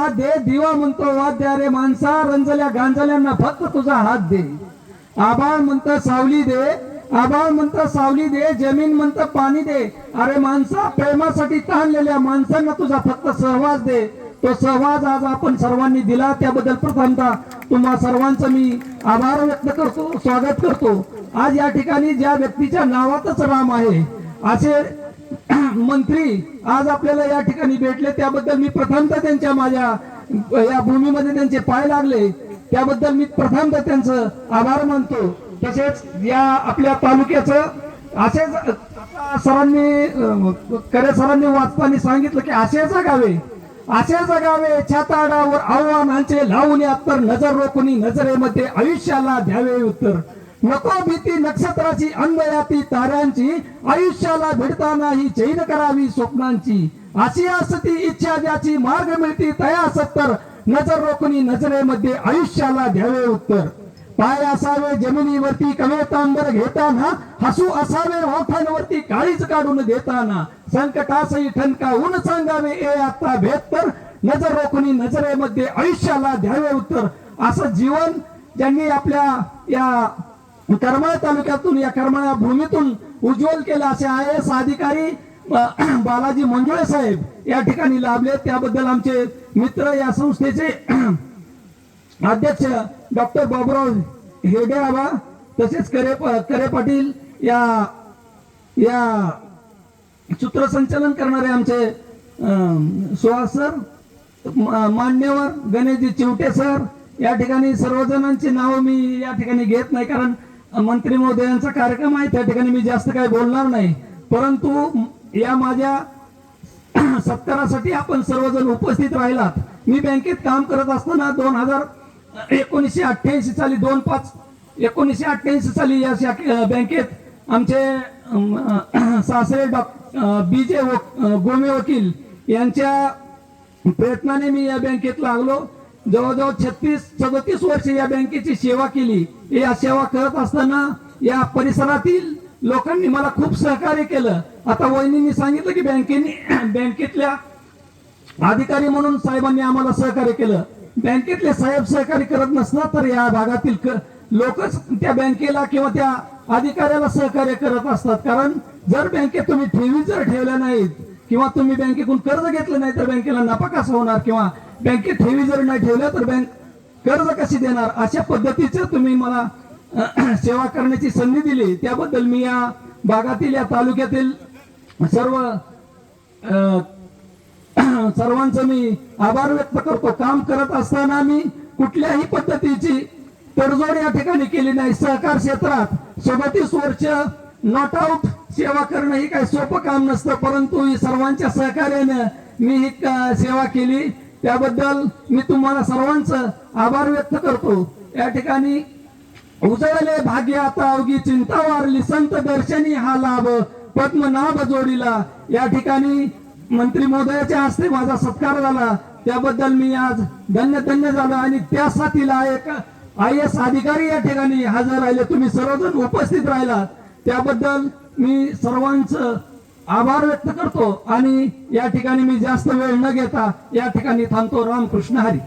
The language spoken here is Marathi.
हात दे दिवा म्हणतो वाद्य रे माणसा रंजल्या गांजल्यांना फक्त तुझा हात दे. आबाळ म्हणत सावली दे. आबाळ म्हणत सावली दे. जमीन म्हणत पाणी दे. अरे माणसा प्रेमासाठी ताणलेल्या माणसांना तुझा फक्त सहवास दे. तो सहवास आज आपण सर्वांनी दिला. त्याबद्दल प्रथमता तुम्हा सर्वांचं मी आभार व्यक्त करतो स्वागत करतो. आज या ठिकाणी ज्या व्यक्तीच्या नावातच राम आहे असे मंत्री आज आपल्याला या ठिकाणी भेटले. त्याबद्दल मी प्रथमतः त्यांच्या माझ्या या भूमीमध्ये त्यांचे पाय लागले. त्याबद्दल मी प्रथमतः त्यांचं आभार मानतो. तसेच या आपल्या तालुक्याचं असेच सरांनी करे सरांनी वाचताना सांगितलं की असे जगावे असे जगावे छाताडावर आव्हानांचे लावून तर नजर रोखून नजरेमध्ये आयुष्याला द्यावे उत्तर. नको भीती नक्षत्राची अन्वयाती ताऱ्यांची आयुष्याला भिडताना ही चैन करावी स्वप्नांची. अशी असती इच्छा ज्याची मार्ग मिळती तया सत्तर नजर रोखणी नजरेमध्ये आयुष्याला द्यावे उत्तर. पाय असावे जमिनीवरती कवेतांबर घेताना हसू असावे ओठांवरती काळीच काढून देताना. संकटासही ठणका ऊन सांगावे ए आता भेद नजर रोखणी नजरेमध्ये आयुष्याला द्यावे उत्तर. असं जीवन ज्यांनी आपल्या या करमाळा तालुक्यातून या करमाळा भूमीतून उज्ज्वल केलं असे आय एस अधिकारी बालाजी मंजुळे साहेब या ठिकाणी लाभले. त्याबद्दल आमचे मित्र या संस्थेचे अध्यक्ष डॉक्टर बाबुराव हेडे आबा तसेच करे करे पाटील या या सूत्रसंचालन करणारे आमचे सुहास सर मान्यवर गणेशजी चिवटे सर या ठिकाणी सर्वजणांची नावं मी या ठिकाणी घेत नाही कारण मंत्री महोदयांचा कार्यक्रम आहे त्या ठिकाणी मी जास्त काही बोलणार नाही. परंतु या माझ्या सत्कारासाठी आपण सर्वजण उपस्थित राहिलात. मी बँकेत काम करत असताना दोन हजार एकोणीसशे अठ्ठ्याऐंशी साली दोन पाच एकोणीसशे अठ्ठ्याऐंशी साली या शाखे- बँकेत आमचे सासरे डॉ बी जे गोमे वकील यांच्या प्रयत्नाने मी या बँकेत लागलो. जवळजवळ छत्तीस सदतीस वर्ष या बँकेची सेवा केली. या सेवा करत असताना या परिसरातील लोकांनी मला खूप सहकार्य केलं. आता वहिनींनी सांगितलं की बँकेने बँकेतल्या अधिकारी म्हणून साहेबांनी आम्हाला सहकार्य केलं. बँकेतले साहेब सहकार्य करत नसला तर या भागातील लोकच त्या बँकेला किंवा त्या अधिकाऱ्याला सहकार्य करत असतात. कारण जर बँकेत तुम्ही ठेवी जर ठेवल्या नाहीत किंवा तुम्ही बँकेकडून कर्ज घेतलं नाही तर बँकेला नफा कसा होणार? किंवा बँकेत ठेवी जर नाही ठेवल्या तर बँक कर्ज कशी देणार? अशा पद्धतीचं तुम्ही मला सेवा करण्याची संधी दिली. त्याबद्दल मी या भागातील या तालुक्यातील सर्व सर्वांचं मी आभार व्यक्त करतो. काम करत असताना मी कुठल्याही पद्धतीची तडजोड या ठिकाणी केली नाही. सहकार क्षेत्रात सोबतीस वर्ष नॉट आउट सेवा करणं ही काही सोपं काम नसतं परंतु सर्वांच्या सहकार्यानं मी ही सेवा केली. त्याबद्दल मी तुम्हाला सर्वांचं आभार व्यक्त करतो. या ठिकाणी उजळले भाग्य आता अवघी चिंता वारली संत दर्शनी हा लाभ पद्मनाभ जोडीला. या ठिकाणी मंत्री महोदयाच्या हस्ते माझा सत्कार झाला. त्याबद्दल मी आज धन्य धन्य झालो आणि त्यासाठीला एक आय एस अधिकारी या ठिकाणी हजर राहिले. तुम्ही सर्वजण उपस्थित राहिला त्याबद्दल मी सर्वांचं आभार व्यक्त करतो आणि या ठिकाणी मी जास्त वेळ न घेता या ठिकाणी थांबतो. रामकृष्ण हरी.